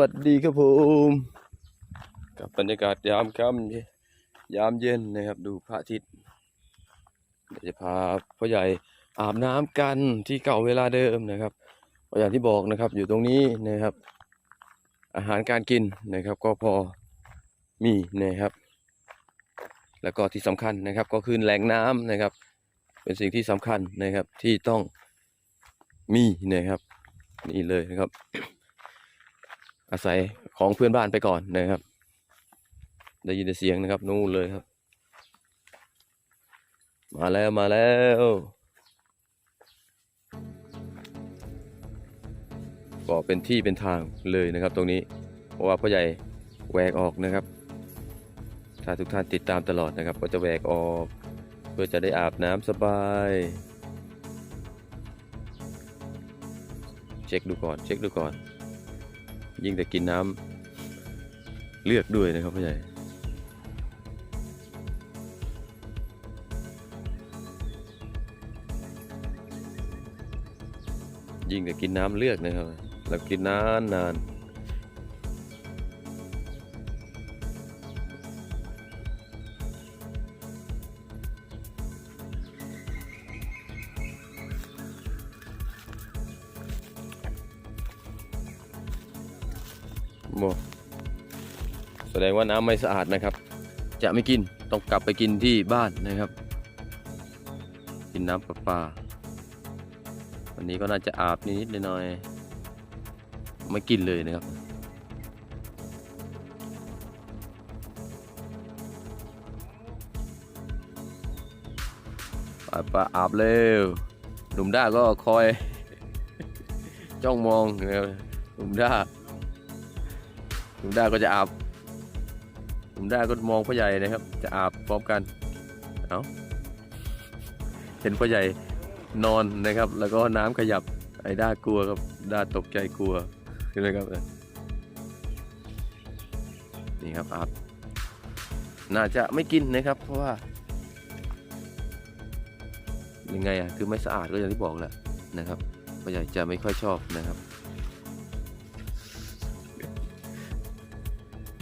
วัสดีครับผมกับบรรยากาศยามค่ำยามเย็นนะครับ ดูพระอาทิตย์เดี๋ยวจะพาพ่อใหญ่อาบน้ำกันที่เก่าเวลาเดิมนะครับอย่างที่บอกนะครับ อยู่ตรงนี้นะครับ อาหารการกินนะครับ ก็พอมีนะครับ แล้วก็ที่สำคัญนะครับ ก็คือแหล่งน้ำนะครับ เป็นสิ่งที่สำคัญนะครับที่ต้องมีนะครับ นี่เลยนะครับ อาศัยของเพื่อนบ้านไปก่อนนะครับ ได้ยินแต่เสียงนะครับนู่นเลยครับ มาแล้วมาแล้วก็เป็นที่เป็นทางเลยนะครับตรงนี้ เพราะว่าพ่อใหญ่แหวกออกนะครับ ถ้าทุกท่านติดตามตลอดนะครับ ก็จะแหวกออก เพื่อจะได้อาบน้ำสบาย เช็คดูก่อน เช็คดูก่อน ยิ่งแต่กินน้ำเลือกด้วยนะครับพ่อใหญ่ยิ่งแต่กินน้ำเลือกนะครับ แล้วกินนานนาน ดงว่าน้ำไม่สะอาดนะครับ จะไม่กินต้องกลับไปกินที่บ้านนะครับ กินน้ำประปา วันนี้ก็น่าจะอาบนิดๆหน่อยๆไม่กินเลยนะครับไปไปอาบเร็วหนุ่มด้าก็คอย จ้องมองนะครับหนุ่มด้าหนุ่มด้าก็จะอาบ หนุ่มด้ก็มองพ่อใหญ่นะครับ จะอาบพร้อมกัน เอาเห็นพ่อใหญ่นอนนะครับ แล้วก็น้ำขยับ ไอ้ด้ากลัวครับ ด้าตกใจกลัวใช่ไหมครับ นี่ครับอาบน่าจะไม่กินนะครับ เพราะว่า ยังไงอะ คือไม่สะอาดก็อย่างที่บอกแหละนะครับพ่อใหญ่จะไม่ค่อยชอบนะครับ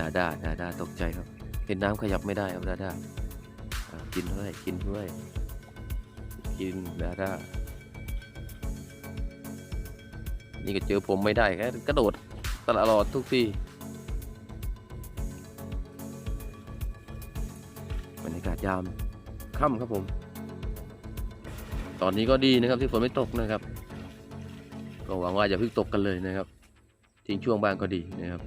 ดาดาดาดาตกใจครับ เห็นน้ำขยับไม่ได้ครับดาดากินด้วย กินด้วย กินดาดานี่ก็เจอผมไม่ได้แค่กระโดดตลอดทุกทีบรรยากาศยามค่ำครับผม ตอนนี้ก็ดีนะครับที่ฝนไม่ตกนะครับ ก็หวังว่าอย่าเพิ่งตกกันเลยนะครับ ทิ้งช่วงบ้างก็ดีนะครับ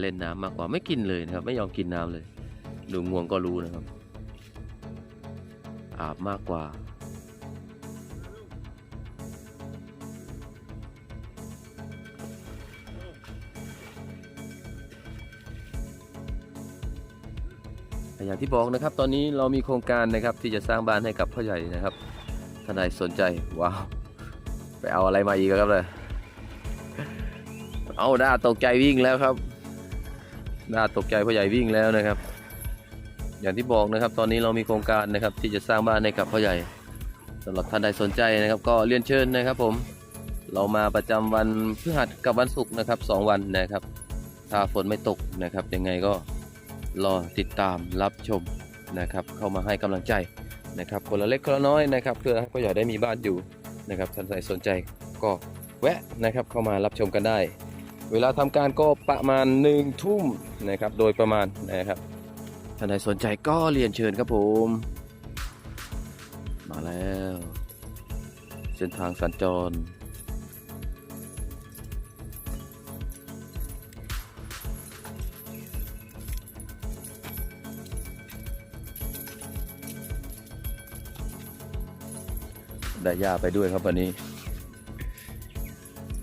เล่นน้ำมากกว่าไม่กินเลยนะครับ ไม่ยอมกินน้ำเลย ดูงวงก็รู้นะครับ อาบมากกว่า อย่างที่บอกนะครับ ตอนนี้เรามีโครงการนะครับ ที่จะสร้างบ้านให้กับพ่อใหญ่นะครับท่านใดสนใจว้าวไปเอาอะไรมาอีกครับเลยเอาด้าตกใจวิ่งแล้วครับ ด้าตกใจพ่อใหญ่วิ่งแล้วนะครับ อย่างที่บอกนะครับ ตอนนี้เรามีโครงการนะครับ ที่จะสร้างบ้านให้กับพ่อใหญ่สำหรับท่านใดสนใจนะครับ ก็เรียนเชิญนะครับ ผม เรามาประจำวันพฤหัสกับวันศุกร์นะครับสองวันนะครับ ถ้าฝนไม่ตกนะครับยังไงก็รอติดตามรับชมนะครับ เข้ามาให้กำลังใจนะครับ คนละเล็กคนละน้อยนะครับ เพื่อให้พ่อใหญ่ได้มีบ้านอยู่นะครับท่านใดสนใจก็แวะนะครับเข้ามารับชมกันได้ เวลาทำการก็ประมาณหนึ่งทุ่มนะครับโดยประมาณนะครับท่านใดสนใจก็เรียนเชิญครับผม มาแล้ว เส้นทางสัญจรได้ยาไปด้วยครับวันนี้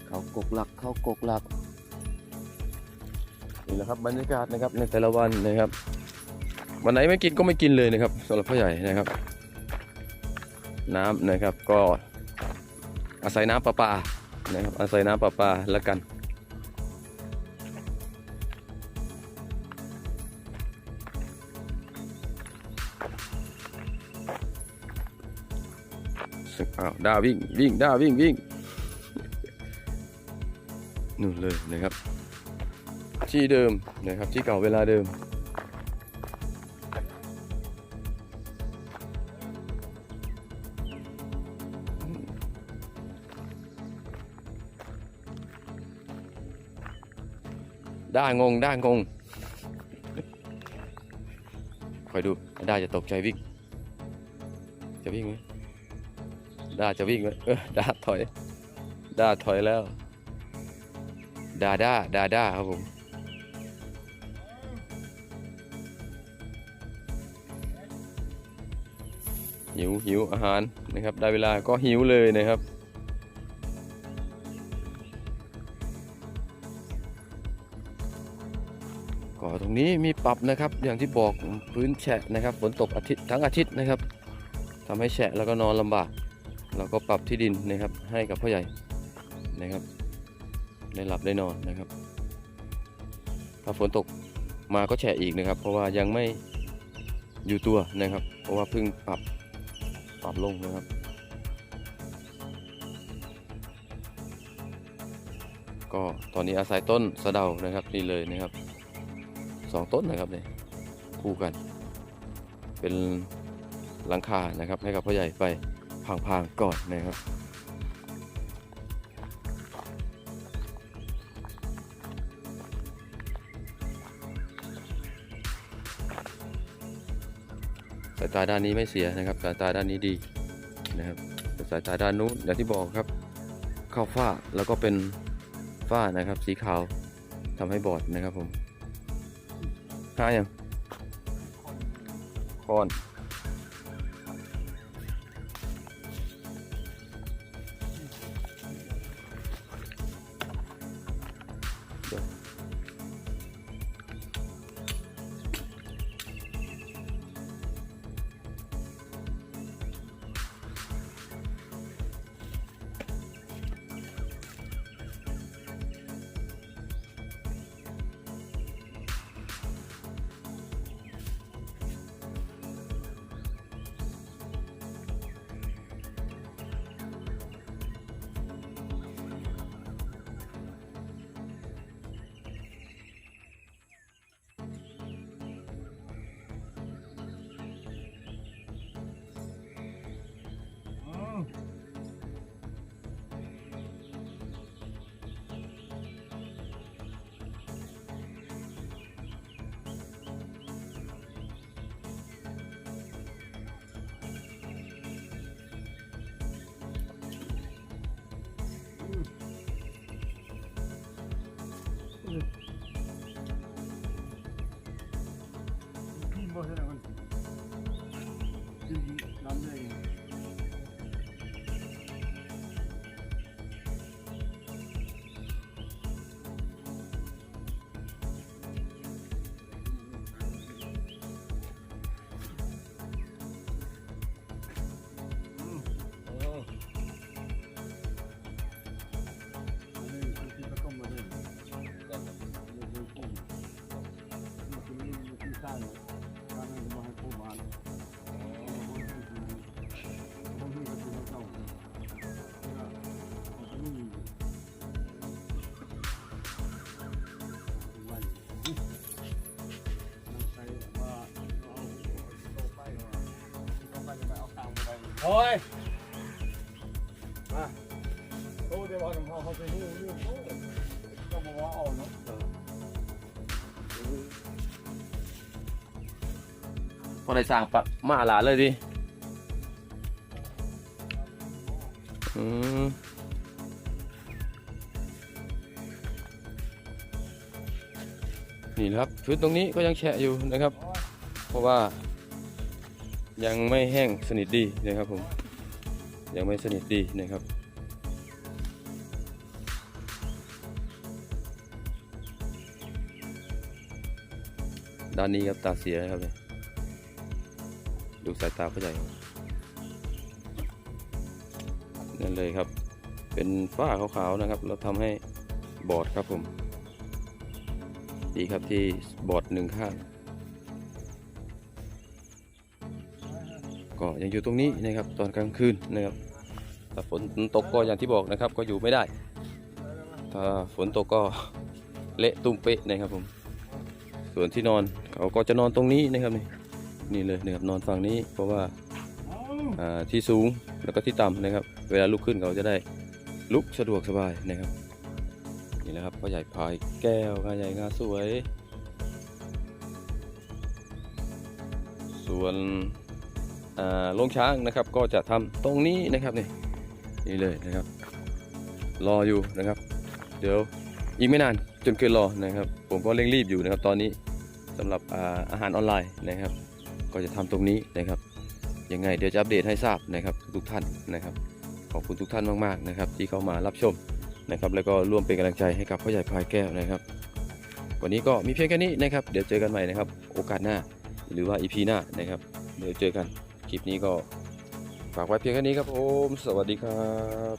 เขากกหลักเขากกหลัก แหละครับบรรยากาศนะครับในแต่ละวันนะครับ วันไหนไม่กินก็ไม่กินเลยนะครับสำหรับพ่อใหญ่นะครับ น้ำนะครับก็อาศัยน้ำประปานะครับอาศัยน้ำประปาแล้วกันอ้าวด้าวิ่งวิ่งด้าวิ่งวิ่งนู่นเลยนะครับ ที่เดิมนะครับที่เก่าเวลาเดิม ด้างงด้างงคอยดูด้าจะตกใจวิ่งจะวิ่งไหมด้าจะวิ่งไหมเออด้าถอยด้าถอยแล้ว ดาด้าดาด้าครับผม หิวหิวอาหารนะครับ ได้เวลาก็หิวเลยนะครับ ก็ตรงนี้มีปรับนะครับ อย่างที่บอกพื้นแฉะนะครับฝนตกอาทิตย์ทั้งอาทิตย์นะครับทำให้แฉะแล้วก็นอนลำบากเราก็ปรับที่ดินนะครับ ให้กับพ่อใหญ่นะครับ ได้หลับได้นอนนะครับ ถ้าฝนตกมาก็แฉะอีกนะครับ เพราะว่ายังไม่อยู่ตัวนะครับ เพราะว่าเพิ่งปรับ ปรับลงนะครับ ก็ตอนนี้อาศัยต้นสะเดานะครับนี่เลยนะครับสองต้นนะครับเนี่ยคู่กัน เป็นหลังคานะครับให้กับพ่อใหญ่ไปพางๆก่อนนะครับ สายตาด้านนี้ไม่เสียนะครับ สายตาด้านนี้ดีนะครับแต่สายตาด้านนู้นอย่างที่บอกครับ เข้าฝ้าแล้วก็เป็นฝ้านะครับ สีขาวทำให้บอดนะครับผมหายังคอน โอ้ยมาโอ้เดี๋ยวเอาน้ำเขาเขาไปหูเรื่องโอ้ก็บอกว่าเอาเนาะพอได้สร้างปะมาหลานเลยดิอืมนี่นะครับพื้นตรงนี้ก็ยังแฉะอยู่นะครับ เพราะว่า ยังไม่แห้งสนิทดีนะครับผม ยังไม่สนิทดีนะครับ ด้านนี้ครับตาเสียครับเนี่ยดูสายตาผู้ใหญ่นั่นเลยครับ เป็นฝ้าขาวๆนะครับแล้วทำให้บอดครับผม ดีครับที่บอดหนึ่งข้าง ก็ยังอยู่ตรงนี้นะครับตอนกลางคืนนะครับถ้าฝนตกก็อย่างที่บอกนะครับ ก็อยู่ไม่ได้ ถ้าฝนตกก็เละตุ้มเป๊ะนะครับผมส่วนที่นอนเขาก็จะนอนตรงนี้นะครับนี่นี่เลยนะครับนอนฝั่งนี้เพราะว่าเอาอ่าที่สูงแล้วก็ที่ต่ำนะครับ เวลาลุกขึ้นเขาจะได้ลุกสะดวกสบายนะครับนี่แหละครับพ่อใหญ่พายแก้วงาใหญ่งาสวย ส่วน อ่าโรงช้างนะครับ ก็จะทำตรงนี้นะครับนี่นี่เลยนะครับ รออยู่นะครับ เดี๋ยวอีกไม่นานจนเกินรอนะครับ ผมก็เร่งรีบอยู่นะครับ ตอนนี้สำหรับอาอาหารออนไลน์นะครับ ก็จะทำตรงนี้นะครับยังไงเดี๋ยวจะอัปเดตให้ทราบนะครับ ทุกท่านนะครับ ขอบคุณทุกท่านมากๆนะครับ ที่เข้ามารับชมนะครับ แล้วก็ร่วมเป็นกำลังใจให้กับพ่อใหญ่พายแก้วนะครับ วันนี้ก็มีเพียงแค่นี้นะครับ เดี๋ยวเจอกันใหม่นะครับ โอกาสหน้าหรือว่าอีพีหน้านะครับ เดี๋ยวเจอกัน คลิปนี้ก็ฝากไว้เพียงแค่นี้ครับผม สวัสดีครับ